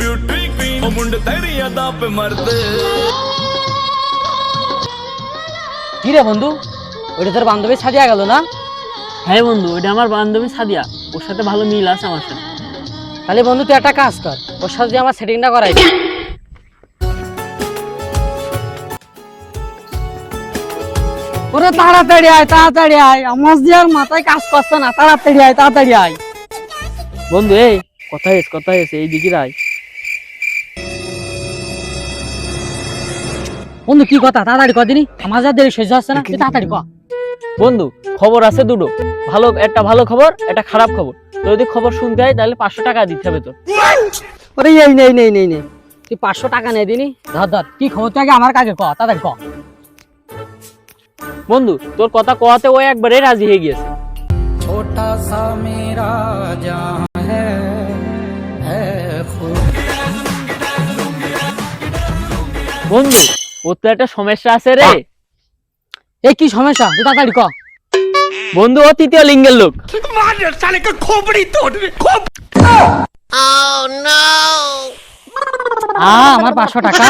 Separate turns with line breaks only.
Beauty Queen ਉਹ ਮੁੰਡ
ਤੇਰੀ ਅਦਾ ਪੇ বন্ধু? ওটা তোর বান্ধবী সাদিয়া গেল না?
হ্যাঁ বন্ধু ওটা আমার বান্ধবী সাদিয়া। ওর সাথে ভালো মিল আছে আমার সাথে।
তাহলে বন্ধু তুই একটা কাজ কর। ওর সাথে আমার সেটিংটা করাই ওরে তাড়াতাড়ি আয় তাড়াতাড়ি আয়। আমার দিয়ে আর মাথায় কাজ করছে না তাড়াতাড়ি আয় তাড়াতাড়ি আয়।
বন্ধু এই কোথায় এস কোথায় এস এইদিকে আয়।
বন্ধু কি কথা? তাড়াতাড়ি কদিনই আমার যা দেরি সহ্য হচ্ছে না। তাড়াতাড়ি ক
বন্ধু খবর আছে দুটো। ভালো একটা ভালো খবর একটা খারাপ খবর। তো যদি খবর শুনতে হয় তাহলে পাঁচশো টাকা দিতে হবে তোর।
ওরে এই নেই নেই নেই নেই তুই পাঁচশো টাকা নেই দিনি। ধর ধর কি খবর? তুই আগে আমার কাছে ক তাড়াতাড়ি ক
বন্ধু তোর কথা কওয়াতে ও একবারে রাজি হয়ে গিয়েছে।
ছোটা সা মেরা জাহান
বন্ধু ওর তো একটা সমস্যা আছে রে।
এই কি সমস্যা? তুই তাড়াতাড়ি ক।
বন্ধু ও তৃতীয় লিঙ্গের লোক।
আ আমার পাঁচশো টাকা।